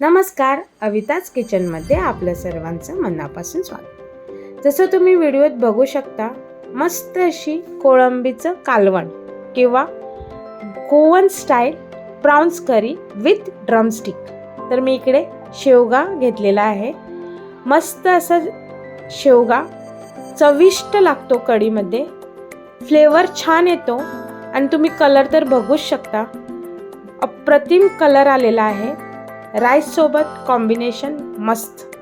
नमस्कार अविताज किचनमध्ये आपल्या सर्वांचं मनापासून स्वागत. जसं तुम्ही व्हिडिओत बघू शकता मस्त अशी कोळंबीचं कालवण किंवा Goan style prawns curry with drumstick. तर मी इकडे शेवगा घेतलेला आहे. मस्त असा शेवगा चविष्ट लागतो कढीमध्ये. फ्लेवर छान येतो आणि तुम्ही कलर तर बघूच शकता. अप्रतिम कलर आलेला आहे. राईससोबत कॉम्बिनेशन मस्त.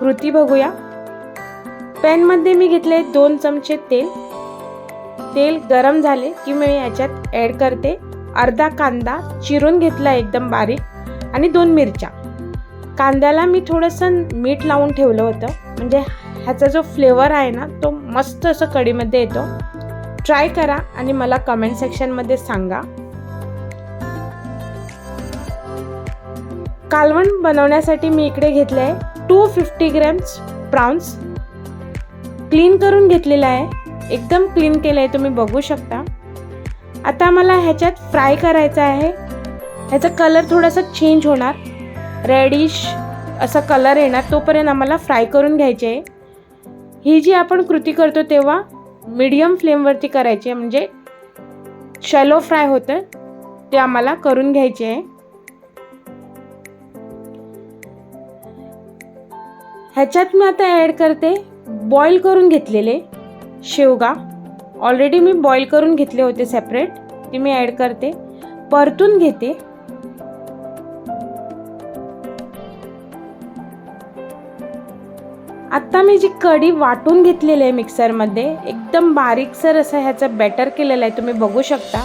कृती बघूया. पॅनमध्ये मी घेतले दोन चमचे तेल. तेल गरम झाले की मी याच्यात ॲड करते. अर्धा कांदा चिरून घेतला एकदम बारीक आणि दोन मिरच्या. कांद्याला मी थोडंसं मीठ लावून ठेवलं होतं. म्हणजे ह्याचा जो फ्लेवर आहे ना तो मस्त असं कढीमध्ये येतो. ट्राय करा आणि मला कमेंट सेक्शनमध्ये सांगा. कालवण बनवण्यासाठी मी इकडे घेतलं आहे. Two fifty grams prawns clean करून घेतलेलं आहे. एकदम क्लीन केलं आहे. तुम्ही बघू शकता. आता मला ह्याच्यात फ्राय करायचं आहे. ह्याचा कलर थोडासा चेंज होणार. रेडिश असा कलर येणार. तोपर्यंत आम्हाला फ्राय करून घ्यायचे आहे. ही जी आपण कृती करतो तेव्हा मीडियम फ्लेमवरती करायची आहे. म्हणजे शॅलो फ्राय होतं. ते आम्हाला करून घ्यायचे आहे. ह्याच्यात मी आता ॲड करते बॉईल करून घेतलेले. शेवगा. ऑलरेडी मी बॉईल करून घेतले होते सेपरेट ते मी ॲड करते. परतून घेते. आत्ता मी जी कढी वाटून घेतलेली आहे मिक्सरमध्ये एकदम बारीकसर असं ह्याचं बॅटर केलेलं आहे तुम्ही बघू शकता.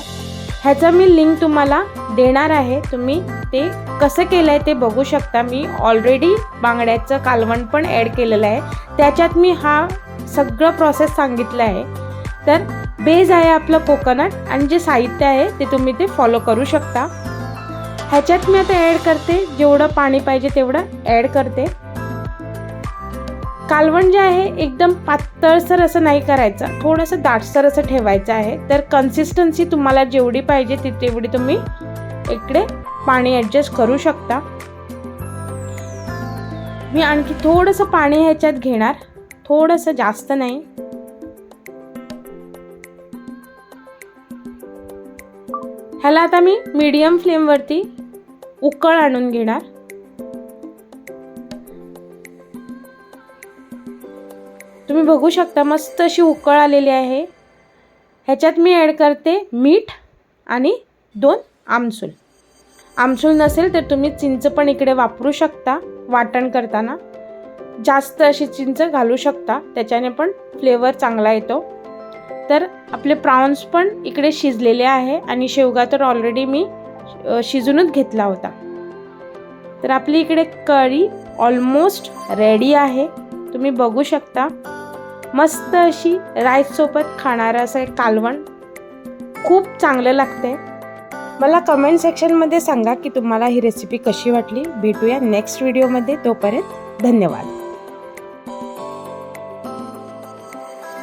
ह्याचं मी लिंक तुम्हाला देणार आहे. तुम्ही ते कसं केलं आहे ते बघू शकता. मी ऑलरेडी बांगड्याचं कालवण पण ॲड केलेलं आहे. त्याच्यात मी हा सगळं प्रोसेस सांगितलं आहे. तर बेज आहे आपलं कोकोनट आणि जे साहित्य आहे ते तुम्ही ते फॉलो करू शकता. ह्याच्यात मी आता ॲड करते. जेवढं पाणी पाहिजे तेवढं ॲड करते. कालवण जे आहे एकदम पातळसर असं नाही करायचं. थोडंसं दाटसर असं ठेवायचं आहे. तर कन्सिस्टन्सी तुम्हाला जेवढी पाहिजे ती तेवढी तुम्ही इकडे पाणी ॲडजस्ट करू शकता. मी आणखी थोडंसं पाणी ह्याच्यात घेणार. थोडंसं जास्त नाही. ह्याला आता मी मीडियम फ्लेमवरती उकळ आणून घेणार. तुम्ही बघू शकता मस्त अशी उकळ आलेली आहे. ह्याच्यात मी ॲड करते मीठ आणि दोन आमसूल. आमसूल नसेल तर तुम्ही चिंच पण इकडे वापरू शकता वाटण करताना. जास्त अशी चिंच घालू शकता त्याच्याने पण फ्लेवर चांगला येतो. तर आपले प्राउन्स पण इकडे शिजलेले आहे आणि शेवगा तर ऑलरेडी मी शिजूनच घेतला होता. तर आपली इकडे कळी ऑलमोस्ट रेडी आहे. तुम्ही बघू शकता. मस्त अशी राईससोबत खाणारं असं एक कालवण. खूप चांगलं लागते मला कमेंट सेक्शनमध्ये सांगा की तुम्हाला ही रेसिपी कशी वाटली? भेटूया नेक्स्ट व्हिडिओमध्ये तोपर्यंत धन्यवाद.